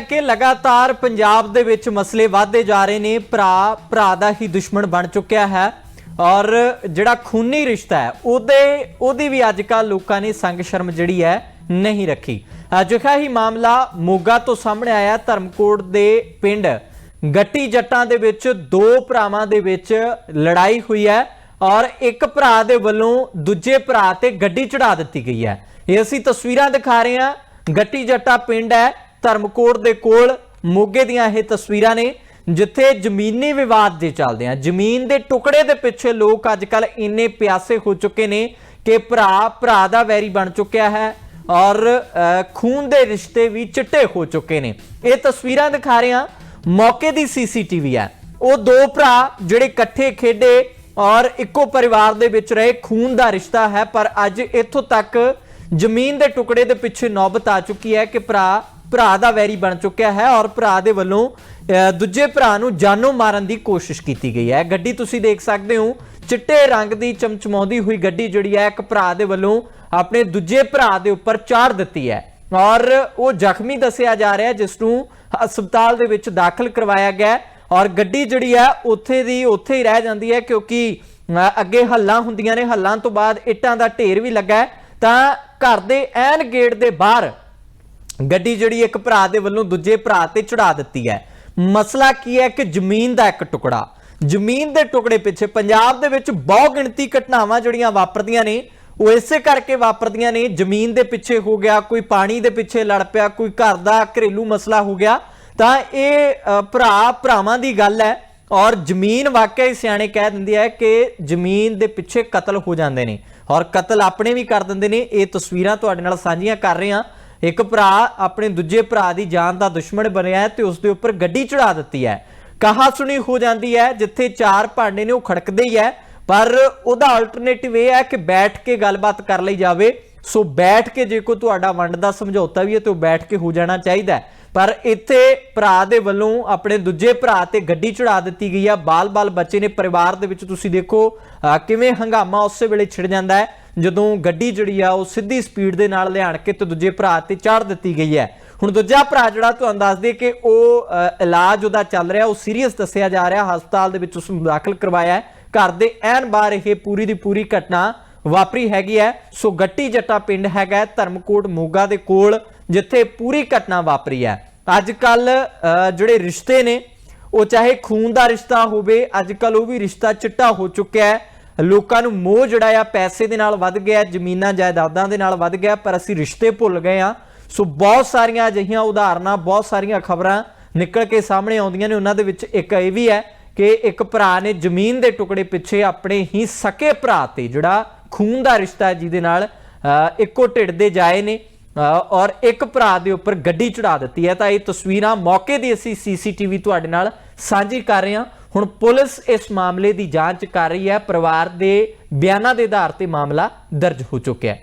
ਲੈ ਕੇ ਲਗਾਤਾਰ ਪੰਜਾਬ ਦੇ ਵਿੱਚ ਮਸਲੇ ਵਧਦੇ ਜਾ ਰਹੇ ਨੇ, ਭਰਾ ਭਰਾ ਦਾ ਹੀ ਦੁਸ਼ਮਣ ਬਣ ਚੁੱਕਿਆ ਹੈ ਔਰ ਜਿਹੜਾ ਖੂਨੀ ਰਿਸ਼ਤਾ ਹੈ, ਉਹਦੇ, ਉਹਦੀ ਵੀ ਅੱਜ ਕੱਲ੍ਹ ਲੋਕਾਂ ਨੇ ਸੰਗ ਸ਼ਰਮ ਜਿਹੜੀ ਹੈ ਨਹੀਂ ਰੱਖੀ। ਅਜਿਹਾ ਹੀ ਮਾਮਲਾ ਮੋਗਾ ਤੋਂ ਸਾਹਮਣੇ ਆਇਆ, ਧਰਮਕੋਟ ਦੇ ਪਿੰਡ ਗੱਟੀ ਜੱਟਾਂ ਦੇ ਵਿੱਚ ਦੋ ਭਰਾਵਾਂ ਦੇ ਵਿੱਚ ਲੜਾਈ ਹੋਈ ਹੈ ਔਰ ਇੱਕ ਭਰਾ ਦੇ ਵੱਲੋਂ ਦੂਜੇ ਭਰਾ ਤੇ ਗੱਡੀ ਚੜਾ ਦਿੱਤੀ ਗਈ ਹੈ। ਇਹ ਅਸੀਂ ਤਸਵੀਰਾਂ ਦਿਖਾ ਰਹੇ ਹਾਂ, ਗੱਟੀ ਜੱਟਾ ਪਿੰਡ ਹੈ ਧਰਮਕੋਟ ਦੇ ਕੋਲ ਮੋਗੇ ਦੀਆਂ ਇਹ ਤਸਵੀਰਾਂ ਨੇ, ਜਿੱਥੇ ਜ਼ਮੀਨੀ ਵਿਵਾਦ ਦੇ ਚੱਲਦੇ ਆ। ਜ਼ਮੀਨ ਦੇ ਟੁਕੜੇ ਦੇ ਪਿੱਛੇ ਲੋਕ ਅੱਜ ਕੱਲ ਇੰਨੇ ਪਿਆਸੇ ਹੋ ਚੁੱਕੇ ਨੇ ਕਿ ਭਰਾ ਭਰਾ ਦਾ ਵੈਰੀ ਬਣ ਚੁੱਕਿਆ ਹੈ ਔਰ ਖੂਨ ਦੇ ਰਿਸ਼ਤੇ ਵੀ ਚਿੱਟੇ ਹੋ ਚੁੱਕੇ ਨੇ। ਇਹ ਤਸਵੀਰਾਂ ਦਿਖਾ ਰਹੇ ਹਾਂ। ਮੌਕੇ ਦੀ ਸੀਸੀਟੀਵੀ ਹੈ। ਉਹ ਦੋ ਭਰਾ ਜਿਹੜੇ ਇਕੱਠੇ ਖੇਡੇ ਔਰ ਇੱਕੋ ਪਰਿਵਾਰ ਦੇ ਵਿੱਚ ਰਹੇ, ਖੂਨ ਦਾ ਰਿਸ਼ਤਾ ਹੈ, ਪਰ ਅੱਜ ਇੱਥੋਂ ਤੱਕ ਜ਼ਮੀਨ ਦੇ ਟੁਕੜੇ ਦੇ ਪਿੱਛੇ ਨੌਬਤ ਆ ਚੁੱਕੀ ਹੈ ਕਿ ਭਰਾ ਭਰਾ ਦਾ ਵੈਰੀ ਬਣ ਚੁੱਕਿਆ ਹੈ ਔਰ ਭਰਾ ਦੇ ਵੱਲੋਂ ਅ, ਦੂਜੇ ਭਰਾ ਨੂੰ ਜਾਨੋਂ ਮਾਰਨ ਦੀ ਕੋਸ਼ਿਸ਼ ਕੀਤੀ ਗਈ ਹੈ। ਗੱਡੀ ਤੁਸੀਂ ਦੇਖ ਸਕਦੇ ਹੋ ਚਿੱਟੇ ਰੰਗ ਦੀ ਚਮਚਮਾਉਂਦੀ ਹੋਈ ਗੱਡੀ ਜਿਹੜੀ ਹੈ ਇੱਕ ਭਰਾ ਦੇ ਵੱਲੋਂ ਆਪਣੇ ਦੂਜੇ ਭਰਾ ਦੇ ਉੱਪਰ ਚਾੜ ਦਿੱਤੀ ਹੈ। ਔਰ ਉਹ ਜ਼ਖਮੀ ਦੱਸਿਆ ਜਾ ਰਿਹਾ ਹੈ ਜਿਸ ਨੂੰ ਹਸਪਤਾਲ ਦੇ ਵਿੱਚ ਦਾਖਲ ਕਰਵਾਇਆ ਗਿਆ ਔਰ ਗੱਡੀ ਜਿਹੜੀ ਹੈ ਉੱਥੇ ਦੀ ਉੱਥੇ ਹੀ ਰਹਿ ਜਾਂਦੀ ਹੈ ਕਿਉਂਕਿ ਅੱਗੇ ਹੱਲਾਂ ਹੁੰਦੀਆਂ ਨੇ। ਹੱਲਾਂ ਤੋਂ ਬਾਅਦ ਇੱਟਾਂ ਦਾ ਢੇਰ ਵੀ ਲੱਗਾ ਤਾਂ ਘਰ ਦੇ ਐਨ ਗੇਟ ਦੇ ਬਾਹਰ ਗੱਡੀ ਜਿਹੜੀ ਇੱਕ ਭਰਾ ਦੇ ਵੱਲੋਂ ਦੂਜੇ ਭਰਾ ਤੇ ਚੜਾ ਦਿੱਤੀ ਹੈ। ਮਸਲਾ ਕੀ ਹੈ ਕਿ ਜ਼ਮੀਨ ਦਾ ਇੱਕ ਟੁਕੜਾ। ਜ਼ਮੀਨ ਦੇ ਟੁਕੜੇ ਪਿੱਛੇ ਪੰਜਾਬ ਦੇ ਵਿੱਚ ਬਹੁ ਗਿਣਤੀ ਘਟਨਾਵਾਂ ਜਿਹੜੀਆਂ ਵਾਪਰਦੀਆਂ ਨੇ, ਉਹ ਇਸੇ ਕਰਕੇ ਵਾਪਰਦੀਆਂ ਨੇ, ਜ਼ਮੀਨ ਦੇ ਪਿੱਛੇ ਹੋ ਗਿਆ, ਕੋਈ ਪਾਣੀ ਦੇ ਪਿੱਛੇ ਲੜ ਪਿਆ, ਕੋਈ ਘਰ ਦਾ ਘਰੇਲੂ ਮਸਲਾ ਹੋ ਗਿਆ। ਤਾਂ ਇਹ ਭਰਾ, ਭਰਾਵਾਂ ਦੀ ਗੱਲ ਹੈ ਔਰ ਜ਼ਮੀਨ ਵਾਕਿਆ ਹੀ ਸਿਆਣੇ ਕਹਿ ਦਿੰਦੀ ਹੈ ਕਿ ਜ਼ਮੀਨ ਦੇ ਪਿੱਛੇ ਕਤਲ ਹੋ ਜਾਂਦੇ ਨੇ। ਔਰ ਕਤਲ ਆਪਣੇ ਵੀ ਕਰ ਦਿੰਦੇ ਨੇ। ਇਹ ਤਸਵੀਰਾਂ ਤੁਹਾਡੇ ਨਾਲ ਸਾਂਝੀਆਂ ਕਰ ਰਹੇ ਹਾਂ। ਇੱਕ ਭਰਾ ਆਪਣੇ ਦੂਜੇ ਭਰਾ ਦੀ ਜਾਨ ਦਾ ਦੁਸ਼ਮਣ ਬਣਿਆ ਹੈ ਤੇ ਉਸ ਦੇ ਉੱਪਰ ਗੱਡੀ ਚੜਾ ਦਿੱਤੀ ਹੈ। ਕਹਾ ਸੁਣੀ ਹੋ ਜਾਂਦੀ ਹੈ, ਜਿੱਥੇ ਚਾਰ ਭਾਂਡੇ ਨੇ ਉਹ ਖੜਕਦੇ ਹੀ ਹੈ, ਪਰ ਉਹਦਾ ਆਲਟਰਨੇਟਿਵ ਇਹ ਹੈ ਕਿ ਬੈਠ ਕੇ ਗੱਲਬਾਤ ਕਰ ਲਈ ਜਾਵੇ। ਸੋ ਬੈਠ ਕੇ ਜੇ ਕੋਈ ਤੁਹਾਡਾ ਵੰਡ ਦਾ ਸਮਝੌਤਾ ਵੀ ਹੈ ਤੇ ਉਹ ਬੈਠ ਕੇ ਹੋ ਜਾਣਾ ਚਾਹੀਦਾ ਪਰ ਇੱਥੇ ਭਰਾ ਦੇ ਵੱਲੋਂ ਆਪਣੇ ਦੂਜੇ ਭਰਾ ਤੇ ਗੱਡੀ ਚੜਾ ਦਿੱਤੀ ਗਈ ਆ ਬਾਲ-ਬਾਲ ਬੱਚੇ ਨੇ ਪਰਿਵਾਰ ਦੇ ਵਿੱਚ ਤੁਸੀਂ ਦੇਖੋ ਕਿਵੇਂ ਹੰਗਾਮਾ ਉਸੇ ਵੇਲੇ ਛਿੜ ਜਾਂਦਾ ਹੈ। ਜਦੋਂ ਗੱਡੀ ਜਿਹੜੀ ਆ ਉਹ ਸਿੱਧੀ ਸਪੀਡ ਦੇ ਨਾਲ ਲਿਆਣ ਕੇ ਤੇ ਦੂਜੇ ਭਰਾ ਤੇ ਚਾੜ ਦਿੱਤੀ ਗਈ ਹੈ। ਹੁਣ ਦੂਜਾ ਭਰਾ ਜਿਹੜਾ ਤੁਹਾਨੂੰ ਦੱਸ ਦੇ ਕਿ ਉਹ ਇਲਾਜ ਉਹਦਾ ਚੱਲ ਰਿਹਾ, ਉਹ ਸੀਰੀਅਸ ਦੱਸਿਆ ਜਾ ਰਿਹਾ, ਹਸਪਤਾਲ ਦੇ ਵਿੱਚ ਉਸ ਨੂੰ ਦਾਖਲ ਕਰਵਾਇਆ ਹੈ। ਘਰ ਦੇ ਐਨ ਬਾਹਰ ਇਹ ਪੂਰੀ ਦੀ ਪੂਰੀ ਘਟਨਾ ਵਾਪਰੀ ਹੈਗੀ ਹੈ। ਸੋ ਗੱਟੀ ਜੱਟਾ ਪਿੰਡ ਹੈਗਾ ਧਰਮਕੋਟ ਮੋਗਾ ਦੇ ਕੋਲ, ਜਿੱਥੇ ਪੂਰੀ ਘਟਨਾ ਵਾਪਰੀ ਹੈ। ਅੱਜ ਕੱਲ ਜਿਹੜੇ ਰਿਸ਼ਤੇ ਨੇ, ਉਹ ਚਾਹੇ ਖੂਨ ਦਾ ਰਿਸ਼ਤਾ ਹੋਵੇ ਅੱਜ ਕੱਲ ਉਹ ਵੀ ਰਿਸ਼ਤਾ ਚਿੱਟਾ ਹੋ ਚੁੱਕਿਆ ਹੈ। ਲੋਕਾਂ ਨੂੰ ਮੋਹ ਜਿਹੜਾ ਆ ਪੈਸੇ ਦੇ ਨਾਲ ਵੱਧ ਗਿਆ, ਜ਼ਮੀਨਾਂ ਜਾਇਦਾਦਾਂ ਦੇ ਨਾਲ ਵੱਧ ਗਿਆ, ਪਰ ਅਸੀਂ ਰਿਸ਼ਤੇ ਭੁੱਲ ਗਏ ਆ। ਸੋ ਬਹੁਤ ਸਾਰੀਆਂ ਅਜਿਹੀਆਂ ਉਦਾਹਰਨਾਂ, ਬਹੁਤ ਸਾਰੀਆਂ ਖਬਰਾਂ ਨਿਕਲ ਕੇ ਸਾਹਮਣੇ ਆਉਂਦੀਆਂ ਨੇ। ਉਹਨਾਂ ਦੇ ਵਿੱਚ ਇੱਕ ਇਹ ਵੀ ਹੈ ਕਿ ਇੱਕ ਭਰਾ ਨੇ ਜ਼ਮੀਨ ਦੇ ਟੁਕੜੇ ਪਿੱਛੇ ਆਪਣੇ ਹੀ ਸਕੇ ਭਰਾ ਤੇ ਜਿਹੜਾ ਖੂਨ ਦਾ ਰਿਸ਼ਤਾ ਹੈ, ਜਿਹਦੇ ਨਾਲ ਇੱਕੋ ਢਿੱਡ ਦੇ ਜਾਏ ਨੇ ਔਰ ਇੱਕ ਭਰਾ ਦੇ ਉੱਪਰ ਗੱਡੀ ਚੜਾ ਦਿੱਤੀ ਹੈ। ਤਾਂ ਇਹ ਤਸਵੀਰਾਂ ਮੌਕੇ ਦੀ ਅਸੀਂ ਸੀਸੀਟੀਵੀ ਤੁਹਾਡੇ ਨਾਲ ਸਾਂਝੀ ਕਰ ਰਹੇ ਹਾਂ। ਹੁਣ ਪੁਲਿਸ ਇਸ ਮਾਮਲੇ ਦੀ ਜਾਂਚ ਕਰ ਰਹੀ ਹੈ। ਪਰਿਵਾਰ ਦੇ ਬਿਆਨਾਂ ਦੇ ਆਧਾਰ ਤੇ ਮਾਮਲਾ ਦਰਜ ਹੋ ਚੁੱਕਿਆ ਹੈ।